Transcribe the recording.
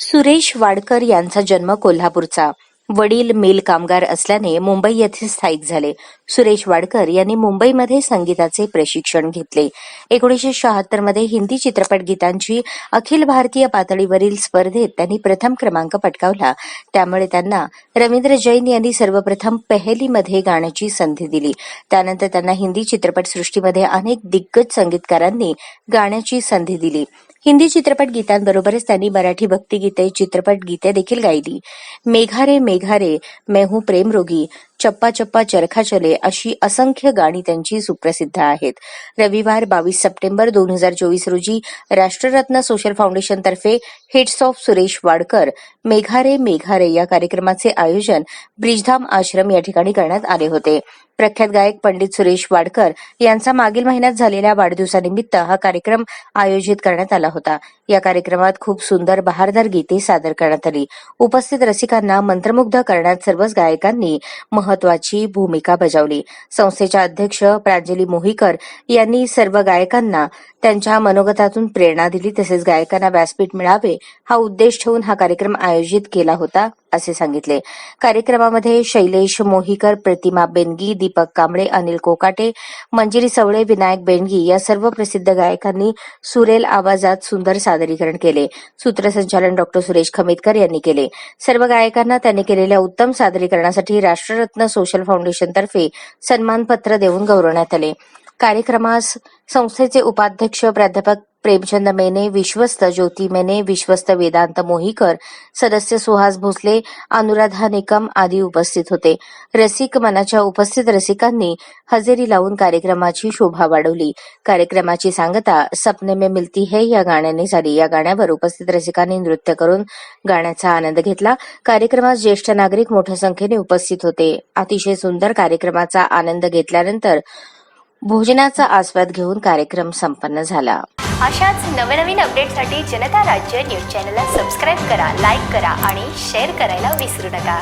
सुरेश वाडकर यांचा जन्म कोल्हापूरचा. वडील मिल कामगार असल्याने मुंबई येथे स्थायिक झाले. सुरेश वाडकर यांनी मुंबईमध्ये संगीताचे प्रशिक्षण घेतले. एकोणीसशे शहात्तरमध्ये हिंदी चित्रपट गीतांची अखिल भारतीय पातळीवरील स्पर्धेत त्यांनी प्रथम क्रमांक पटकावला. त्यामुळे त्यांना रवींद्र जैन यांनी सर्वप्रथम पहेलीमध्ये गाण्याची संधी दिली. त्यानंतर त्यांना हिंदी चित्रपटसृष्टीमध्ये अनेक दिग्गज संगीतकारांनी गाण्याची संधी दिली. हिंदी चित्रपट गीतांबरोबरच त्यांनी मराठी भक्तिगीते चित्रपट गीते देखील गायली. मेघारे मेघारे प्रेम प्रेमरोगी चप्पा चप्पा चरखा चले अशी असंख्य गाणी त्यांची सुप्रसिद्ध आहेत. रविवार बावीस सप्टेंबर दोन हजार चोवीस रोजी राष्ट्ररत्न सोशल फाउंडेशन तर्फे हिट्स ऑफ सुरेश वाडकर मेघारे मेघारे या कार्यक्रमाचे आयोजन ब्रिजधाम आश्रम या ठिकाणी करण्यात आले होते. प्रख्यात गायक पंडित सुरेश वाडकर यांचा मागील महिन्यात झालेल्या वाढदिवसानिमित्त हा कार्यक्रम आयोजित करण्यात आला होता. या कार्यक्रमात खूप सुंदर बहारदार गीते सादर करण्यात आली. उपस्थित रसिकांना मंत्रमुग्ध करण्यात सर्वच गायकांनी महत्वाची भूमिका बजावली. संस्थेच्या अध्यक्ष प्रांजली मोहीकर यांनी सर्व गायकांना त्यांच्या मनोगतातून प्रेरणा दिली. तसेच गायकांना व्यासपीठ मिळावे हा उद्देश ठेवून हा कार्यक्रम आयोजित केला होता. असे सांगितले. कार्यक्रमामध्ये शैलेश मोहीकर प्रतिमा बेनगी दीपक कांबळे अनिल कोकाटे मंजिरी सवळे विनायक बेनगी या सर्व प्रसिद्ध गायकांनी सुरेल आवाजात सुंदर सादरीकरण केले. सूत्रसंचालन डॉक्टर सुरेश खमितकर यांनी केले. सर्व गायकांना त्यांनी केलेल्या उत्तम सादरीकरणासाठी राष्ट्ररत्न सोशल फाउंडेशनतर्फे सन्मानपत्र देऊन गौरवण्यात आले. कार्यक्रमास संस्थेचे उपाध्यक्ष प्राध्यापक प्रेमचंद मेने विश्वस्त ज्योती मेने विश्वस्त वेदांत मोहीकर सदस्य सुहास भोसले अनुराधा निकम आदी उपस्थित होते. रसिक मनाच्या उपस्थित रसिकांनी हजेरी लावून कार्यक्रमाची शोभा वाढवली. कार्यक्रमाची सांगता सपने में मिलती है या गाण्याने झाली. या गाण्यावर उपस्थित रसिकांनी नृत्य करून गाण्याचा आनंद घेतला. कार्यक्रमात ज्येष्ठ नागरिक मोठ्या संख्येने उपस्थित होते. अतिशय सुंदर कार्यक्रमाचा आनंद घेतल्यानंतर भोजनाचा आस्वाद घेऊन कार्यक्रम संपन्न झाला. अशाच नवनवीन अपडेटसाठी जनता राज्य न्यूज चॅनलला सबस्क्राईब करा लाईक करा आणि शेअर करायला विसरू नका.